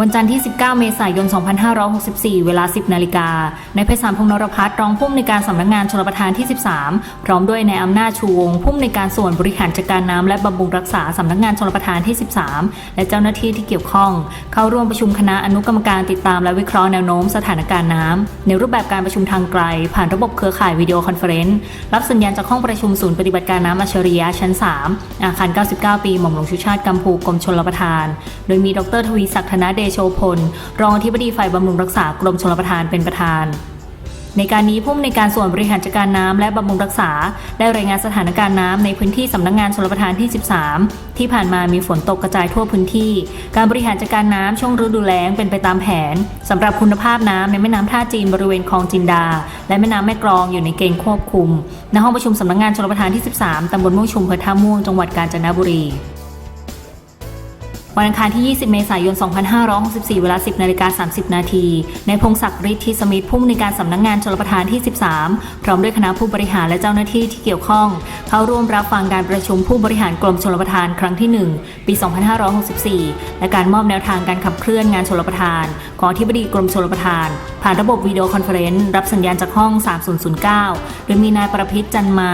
วันจันทร์ที่ 19 เมษายน 2564 เวลา 10 นาฬิกาในายไพศาลพงนรพัฒน์รองผู้อำนวยการสำนักงานชลประทานที่ 13 พร้อมด้วยนายอำนาจชูวงผู้อำนวยการส่วนบริหารจัดการน้ำและบำรุงรักษาสำนักงานชลประทานที่ 13 และเจ้าหน้าที่ที่เกี่ยวข้อง เข้าร่วมประชุมคณะอนุกรรมการติดตามและวิเคราะห์แนวโน้มสถานการณ์น้ำในรูปแบบการประชุมทางไกล ผ่านระบบเครือข่ายวิดีโอคอนเฟอเรนซ์รับสัญญาณจากห้องประชุมศูนย์ปฏิบัติการน้ำอัจฉริยะชั้น 3 อาคาร 99 ปีหม่อมหลวงชุชาติกัมพูกรมชลประทาน โดยมีดรทวีศักดิ์ธนเดโชพล รองอธิบดีฝ่ายบำรุงรักษากรมชลประทานเป็นประธาน ในการนี้ผู้อำนวยการส่วนบริหารจัดการน้ำและบำรุงรักษา ได้รายงานสถานการณ์น้ำในพื้นที่สำนักงานชลประทานที่ 13 ที่ผ่านมามีฝนตกกระจายทั่วพื้นที่ การบริหารจัดการน้ำช่วงฤดูแล้งเป็นไปตามแผนสำหรับคุณภาพน้ำในแม่น้ำท่าจีนบริเวณคลองจินดา และแม่น้ำแม่กลองอยู่ในเกณฑ์ควบคุมณห้องประชุมสำนักงานชลประทานที่ 13ตำบลม่วงชุมอำเภอท่าม่วงจังหวัดกาญจนบุรี วันอังคารที่ 20 เมษายน 2564 เวลา 10 นาฬิกา 30 นาทีในพงศักดิ์ฤทธิสมิทธิ์ผู้อำนวยการสำนักงานชลประทานที่ 13 พร้อมด้วยคณะผู้บริหารและเจ้าหน้าที่ที่เกี่ยวข้อง เข้าร่วมรับฟังการประชุมผู้บริหารกรมชลประทานครั้งที่ 1 ปี 2564 และการมอบแนวทางการขับเคลื่อนงานชลประทาน ของอธิบดีกรมชลประทาน ผ่านระบบวิดีโอคอนเฟอเรนซ์รับสัญญาณจากห้อง 3009 โดยมีนายประพิษจันมา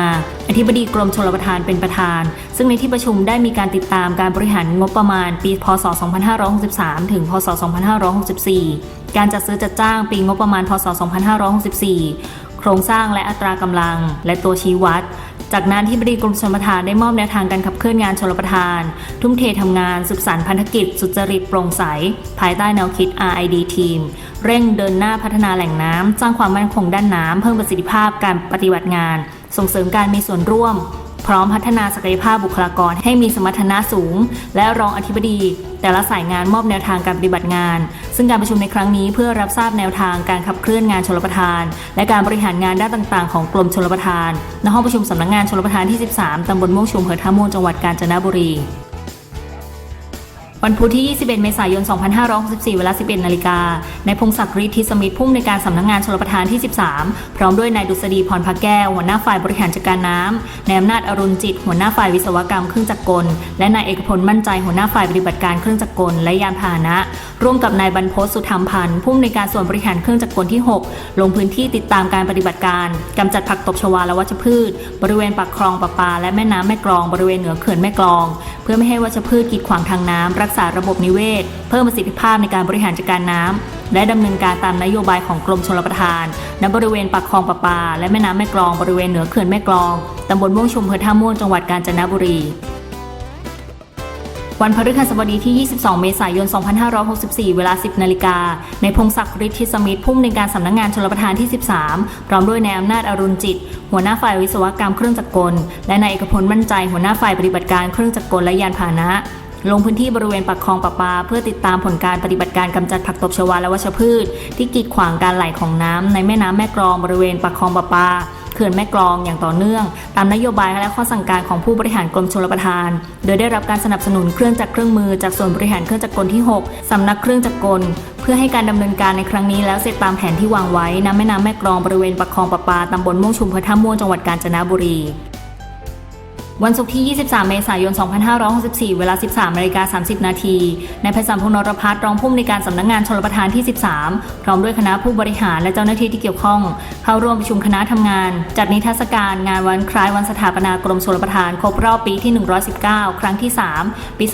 อธิบดีกรมชลประทานเป็นประธาน ซึ่งในที่ประชุมได้มีการติดตามการบริหารงบประมาณปีพศ 2563 ถึง พศ 2564 การจัดซื้อจัดจ้างปีงบประมาณ พศ 2564 โครงสร้างและอัตรากำลัง และตัวชี้วัด จากนั้นที่บดีกรมชลประทานได้มอบแนวทางการขับเคลื่อนงานชลประทาน ทุ่มเททำงานสืบสานพันธกิจ สุจริตโปร่งใส ภายใต้แนวคิด RID Team เร่งเดินหน้าพัฒนาแหล่งน้ำสร้างความมั่นคงด้านน้ำเพิ่มประสิทธิภาพการปฏิบัติงาน ส่งเสริมการมีส่วนร่วม พร้อมพัฒนาศักยภาพบุคลากรให้มีสมรรถนะสูง และรองอธิบดี แต่ละสายงานมอบแนวทางการปฏิบัติงาน ซึ่งการประชุมในครั้งนี้เพื่อรับทราบแนวทางการขับเคลื่อนงานชลประทาน และการบริหารงานด้านต่าง ๆ ของกรมชลประทานณห้องประชุมสำนักงานชลประทานที่ 13 ตำบลม่วงชุมอำเภอท่าม่วงจังหวัดกาญจนบุรี วันพุธที่ 21 เมษายน 2564 เวลา 11 นาฬิกาในพงศักดิ์ฤทธิสมิทธิ์ผู้อำนวยการสำนักงงานชลประทานที่ 13 พร้อมด้วยนายดุษฎีพรพักแก้ว หัวหน้าฝ่ายบริหารจัดการน้ำนายอำนาจอรุณจิต หัวหน้าฝ่ายวิศวกรรมเครื่องจักรกล และนายเอกพลมั่นใจหัวหน้าฝ่ายปฏิบัติการเครื่องจักรกลและยานพาหนะ ร่วมกับนายบรรพตสุธรรมพันธ์ผู้อำนวยการส่วนบริหารเครื่องจักรกลที่ 6 ลงพื้นที่ติดตามการปฏิบัติการกำจัดผักตบชวาและวัชพืช บริเวณปากคลองประปา และแม่น้ำแม่กลองบริเวณเหนือเขื่อนแม่กลอง เพื่อไม่ให้วัชพืชกีดขวางทางน้ำรักษาระบบนิเวศ เพิ่มประสิทธิภาพในการบริหารจัดการน้ำและดำเนินการตามนโยบายของกรมชลประทานณบริเวณปากคลองประปา และแม่น้ำแม่กลองบริเวณเหนือเขื่อนแม่กลองตำบลม่วงชุมอำเภอท่าม่วงจังหวัดกาญจนบุรี วันพฤหัสบดีที่ 22 เมษายน 2564 เวลา 10 นาฬิกา ในพงศักดิ์ฤทธิสมิทธิ์ผู้อำนวยการสำนักงานชลประทานที่ 13 พร้อมด้วยนายอำนาจอรุณจิต หัวหน้าฝ่ายวิศวกรรมเครื่องจักรกล และนายเอกพลมั่นใจ หัวหน้าฝ่ายปฏิบัติการเครื่องจักรกลและยานพาหนะลงพื้นที่บริเวณปากคลองประปา เพื่อติดตามผลการปฏิบัติการกำจัดผักตบชวาและวัชพืช ที่กีดขวางการไหลของน้ำในแม่น้ำแม่กลองบริเวณปากคลองประปา ขื่อนแม่กลองอย่างต่อเนื่อง ตามนโยบายและข้อสั่งการของผู้บริหารกรมชลประทาน โดยได้รับการสนับสนุนเครื่องจักรเครื่องมือจากส่วนบริหารเครื่องจักรกลที่ 6 สำนักเครื่องจักรกล เพื่อให้การดำเนินการในครั้งนี้แล้วเสร็จตามแผนที่วางไว้ณแม่น้ำแม่กลองบริเวณปากคลองประปาตำบลม่วงชุมอำเภอท่าม่วงจังหวัดกาญจนบุรี วันศุกร์ที่ 23 เมษายน 2564 เวลา 13นาฬิกา30 นาทีนายไพศาลพงนรพัฒน์รองผู้อำนวยการสำนักงงานชลประทานที่ 13 พร้อมด้วยคณะผู้บริหารและเจ้าหน้าที่ที่เกี่ยวข้อง เข้าร่วมประชุมคณะทำงาน จัดนิทรรศการงานวันคล้ายวันสถาปนากรมชลประทาน ครบรอบปีที่ 119 ครั้งที่ 3 ปี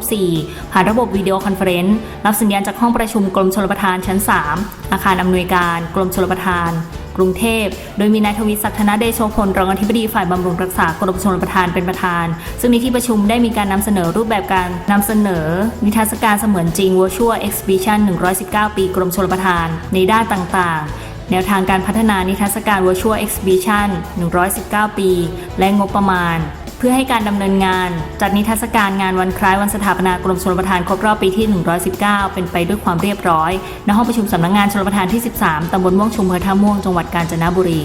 2564 ผ่านระบบวิดีโอคอนเฟอเรนซ์รับสัญญาณจากห้องประชุมกรมชลประทานชั้น 3 อาคารอำนวยการกรมชลประทาน กรุงเทพ โดยมีนายทวีศักดิ์ธนเดโชพลรองอธิบดีฝ่ายบำรุงรักษากรมชลประทานเป็นประธาน ซึ่งในที่ประชุมได้มีการนำเสนอรูปแบบการนำเสนอ นิทรรศการเสมือนจริง Virtual Exhibition 119 ปีกรมชลประทาน ในด้านต่างๆแนวทางการพัฒนานิทรรศการ Virtual Exhibition 119 ปี และงบประมาณ เพื่อให้การดำเนินงาน จัดนิทรรศการงานวันคล้ายวันสถาปนากรมชลประทานครบรอบปีที่ 119 เป็นไปด้วยความเรียบร้อย ณ ห้องประชุมสำนักงงานชลประทานที่ 13 ตำบลม่วงชุมอำเภอท่าม่วง จังหวัดกาญจนบุรี